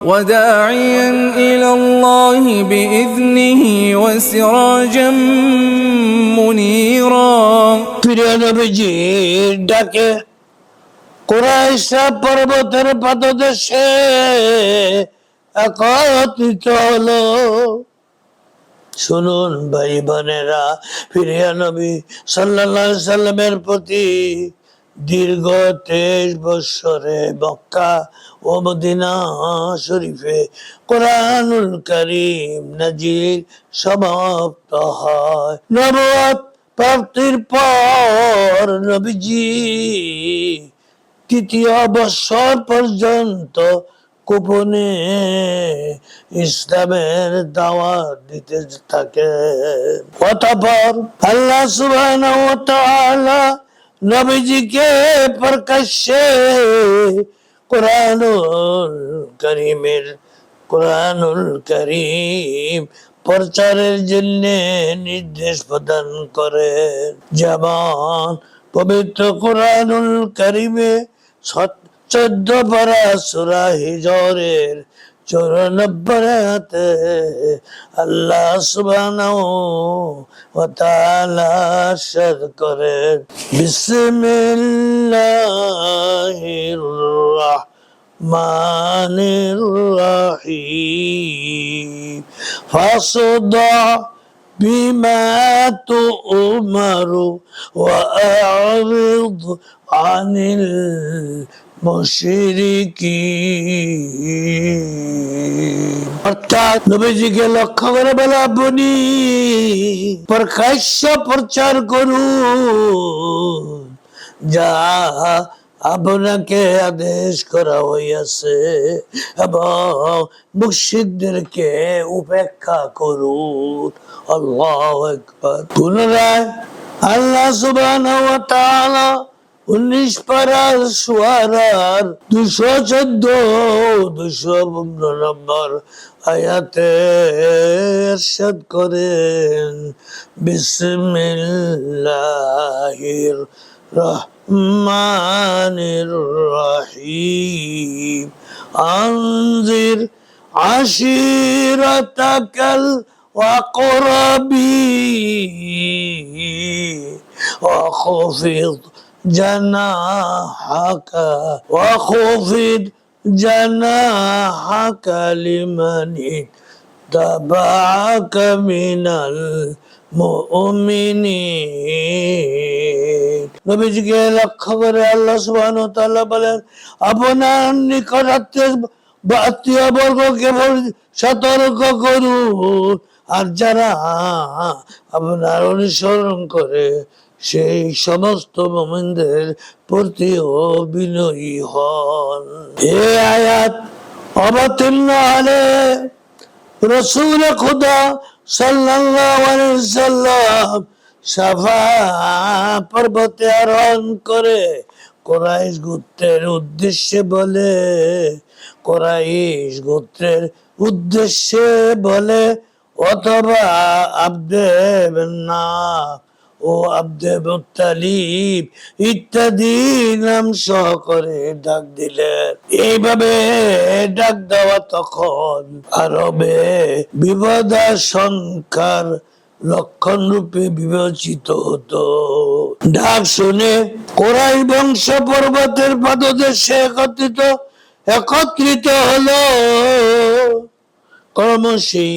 وداعيا إلى الله بإذنه وسراجا منيرا প্রিয় নবীজির ডাকে কুরাইশা পর্বতের পাদদেশে একত্রিত হলো শুনুন ভাই বোনেরা প্রিয় নবী সাল্লাল্লাহু আলাইহি সাল্লামের প্রতি দীর্ঘ তেইশ বৎসরে মক্কা ও মদিনা শরীফে কোরআনুল করিম নাজির সমাপ্ত হয়। নবুয়ত প্রাপ্তির পর নবীজি তৃতীয় বৎসর পর্যন্ত গোপনে ইসলামের দাওয়া দিতে থাকে অতঃপর আল্লাহ তাআলা নবীজিকে প্রকাশ্যে কোরআনুল করিমের, কোরআনুল করিম প্রচারের জন্য নির্দেশ প্রদান করে। যেমন পবিত্র কোরআনুল করিমে চোদ্দ পারা সুরা হিজরের চৌরানব্বই হাতে আল্লাহ সুবহানাহু ওয়া তাআলা ارشاد করেন বিসমিল্লাহির রাহমানির রাহিম ফাসদা بما تؤمر وأعرض عن المشركين অর্থাৎ নবীজিকে লক্ষ্য করে বলে, আপনি প্রকাশ্য প্রচার করুন। যা আপনাকে আদেশ করা হইয়াছে এবং মুর্শিদদেরকে উপেক্ষা করুন। আল্লাহ একবার পুনরায় আল্লাহ তাআলা উনিশ পারার সুয়ারার দুশো চোদ্দ দুশো পনেরো নম্বর আয়াতে এরশাদ করেন বিসমিল্লাহির রহমানির রহিম আনজির আশিরতাকাল وقربين وخفض جناحك وخفض جناحك لمن اتبعك من المؤمنين নবীজিকে লক্ষ্য করে আল্লাহ সুবহানাহু ওয়া তাআলা বলেন আপনার নিকট আত্মীয় বা আত্মীয় বর্গকে সতর্ক করুন আর যারা আপনার অনুসরণ করে সেই সমস্ত মোমিনদের প্রতিও বিনয়ী হন। এ আয়াত অবতীর্ণ হলে রসুল খুদা সাল্লাম সাফা পর্বতে আরোহণ করে কোরাইশ গোত্রের উদ্দেশ্যে বলে, কোরাইশ গোত্রের উদ্দেশ্যে বলে, অথবা আব্দে না ও আব্দে মুত্তালিব, ইত্যাদি নাম সহ করে ডাক দিলেন। এইভাবে ডাক দেওয়া তখন আরবে বিপদা সংখ্যার লক্ষণ রূপে বিবেচিত হতো। ডাক শুনে কোরাই বংশ পর্বতের পাদদেশে একত্রিত একত্রিত হলো। ক্রমশই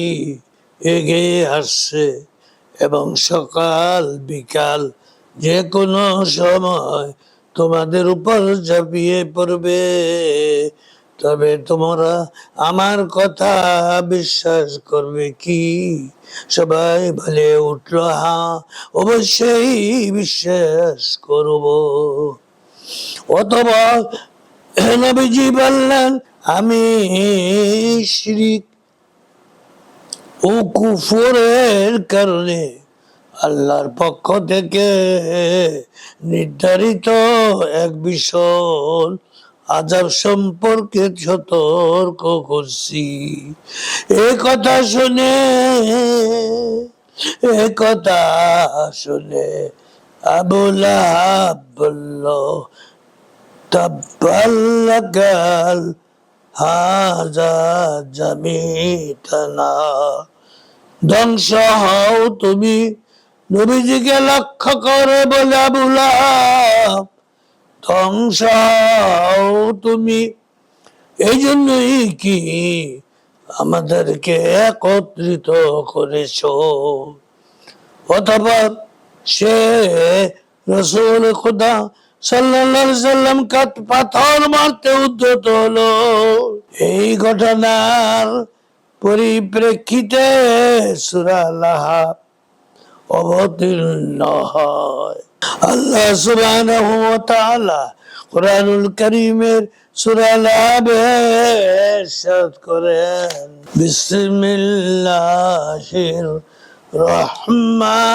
এগিয়ে আসছে। এবং সকাল বিকাল যে কোনো সময় তোমাদের উপর ঝাঁপিয়ে পড়বে। তবে তোমরা আমার কথা বিশ্বাস করবে কি? সবাই বলে উঠল হ্যাঁ অবশ্যই বিশ্বাস করব। অথবা নবীজি বললেন, আমি শিরিক ও কুফরের কারণে আল্লাহর পক্ষ থেকে নির্ধারিত এক ভীষণ আজাব সম্পর্কে সতর্ক করছি। এ কথা শুনে, এ কথা শুনে আবুলাহাব বলল তাব্বাল্লাকাল হাজা জামিতানা ধ্বংস হও তুমি, নবীজিকে লক্ষ্য করে বলে বুলা ধ্বংস হও তুমি এই জন্যই কি আমাদেরকে একত্রিত করেছ? অথবা সে রসুল খুদা আলাইহি সাল্লাম কাত পাথর মারতে উদ্যত হলো। এই ঘটনার পরিপ্রেক্ষিতে সূরা লাহাব অবতীর্ণ হয়। আল্লাহ তাআলা কোরআনুল কারীমের সূরা লাহাবে ইরশাদ করেন। বিসমিল্লাহির রহমানির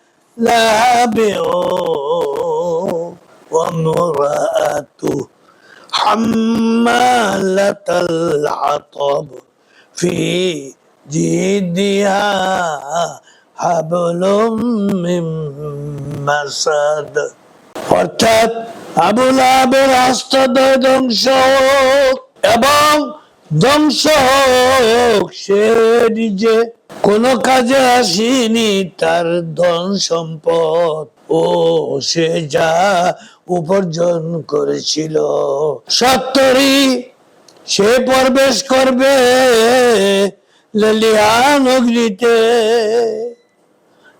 لهب وامرأته حمالة العطب في جيدها حبل من مسد অর্থাৎ আবুল আবের হস্তদয় ধ্বংস হোক এবং ধ্বংস হোক, সে নিজে কোন কাজে আসিনি, তার ধন সম্পদ ও সে যা উপার্জন করেছিল। সত্তরই সে প্রবেশ করবে ললিয়ান অগ্নিতে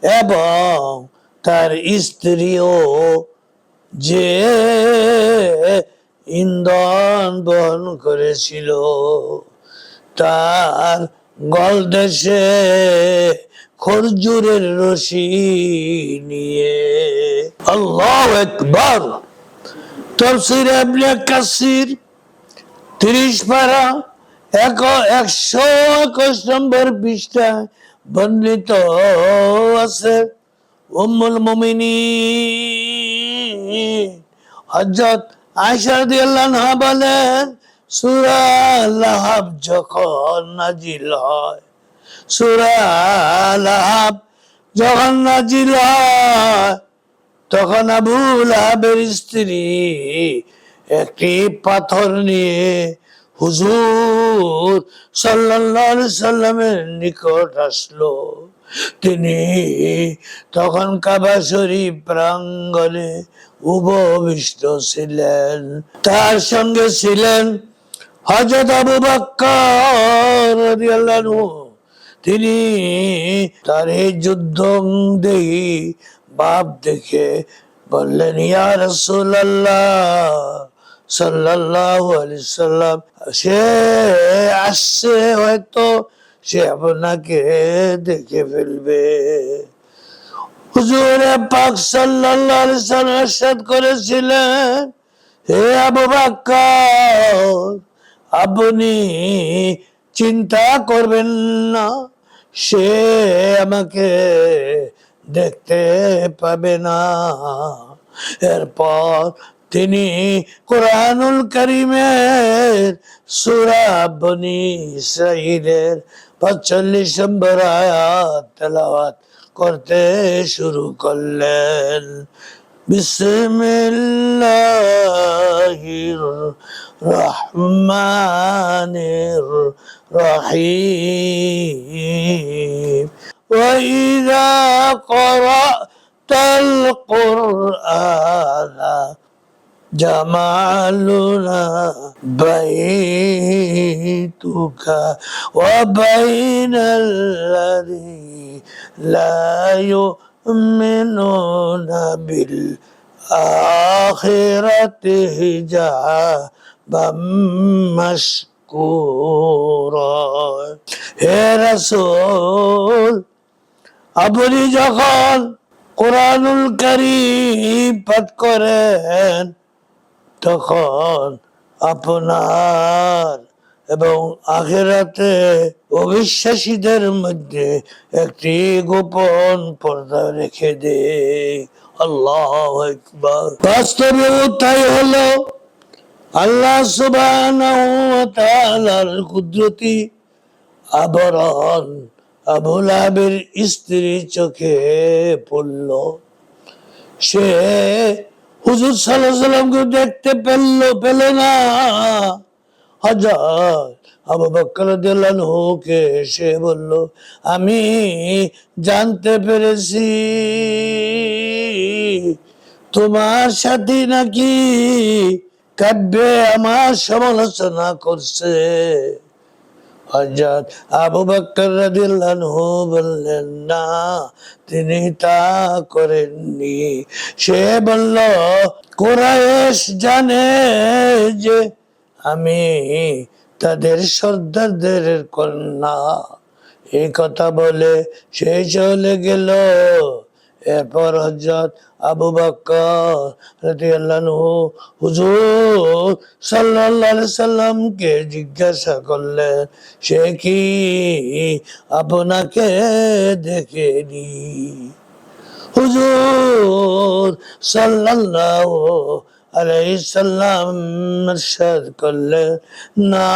এবং তার স্ত্রীও যে ইন্ধন বহন করেছিল। তার গলদেশে খরজুরের রশি নিয়ে। আল্লাহ একবার তফসির আবনে কাসির তিরিশ পারা এক একশো একুশ নম্বর পৃষ্ঠা বর্ণিত আছে। উম্মুল মমিনী হযরত যখন নাজিল হয় তখন আবু স্ত্রী একটি পাথর নিয়ে হুজুর সাল্লাল্লাহু সাল্লামের নিকট আসলো। তিনি তখন কাবা শরীফ প্রাঙ্গণে উপবিষ্ট ছিলেন। তার সঙ্গে ছিলেন হজরত আবু বক্কর তিনি তার এই যুদ্ধ দেখি বাপ দেখে বললেন, ইয়া রাসূলুল্লাহ সাল্লাল্লাহু আলাইহি সাল্লাম, সে আসছে হয়তো, সে আপনাকে দেখে ফেলবে। হুজুর পাক সাল্লাল্লাহু আলাইহি সাল্লাম করেছিলেন, হে আবু বকর আপনি চিন্তা করবেন না, সে আমাকে দেখতে পাবে না। এরপর তিনি কোরআনুল করিমের সুরা বনি ইসরাইলের পঁচল্লিশ নম্বর আয়াত তেলাওয়াত করতে শুরু করলেন বিসমিল্লাহির রহমানির রহিম وإذا قرأت القرآن جمالنا بيتك وبين الذي لا يؤمنون بالآخرة حجابا مشكورا হে রসুল আপনি যখন কোরআনুল কারীম পাঠ করেন তখন আপনার এবং আখেরাতে অবিশ্বাসীদের মধ্যে একটি গোপন পর্দা রেখে দে। আল্লাহ বাস্তবে তাই হলো। আল্লাহ ওয়া কুদরতি আবরণ আবুল আবির স্ত্রী চোখে পড়ল। সে হুজুর সাল্লাহ সাল্লামকে দেখতে পেল পেল না। হাজার আবু বকর কে সে বলল, আমি জানতে পেরেছি তোমার সাথে নাকি কাব্যে আমার সমালোচনা করছে। হজরত আবু বকর রাদিয়াল্লাহু বললেন, না, তিনি তা করেননি। সে বলল, কোরাইশ জানে যে আমি তাদের সর্দারদের কন্যা। এই কথা বলে সে চলে গেল। এরপর হজরত আবু রাদিয়াল্লাহু হুজুর আলাইহি সাল্লামকে জিজ্ঞাসা করলেন, সে কি আপনাকে দেখেনি হুজুর সাল্লাল্লাহু আলাইসাল্লাম করলে না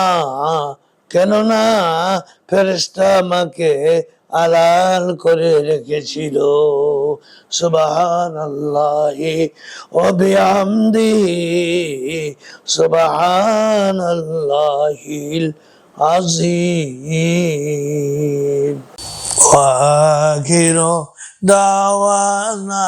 আমাকে আলাল করে রেখেছিল। সুবাহান আল্লাহি আল্লাহিল দাওয়ানা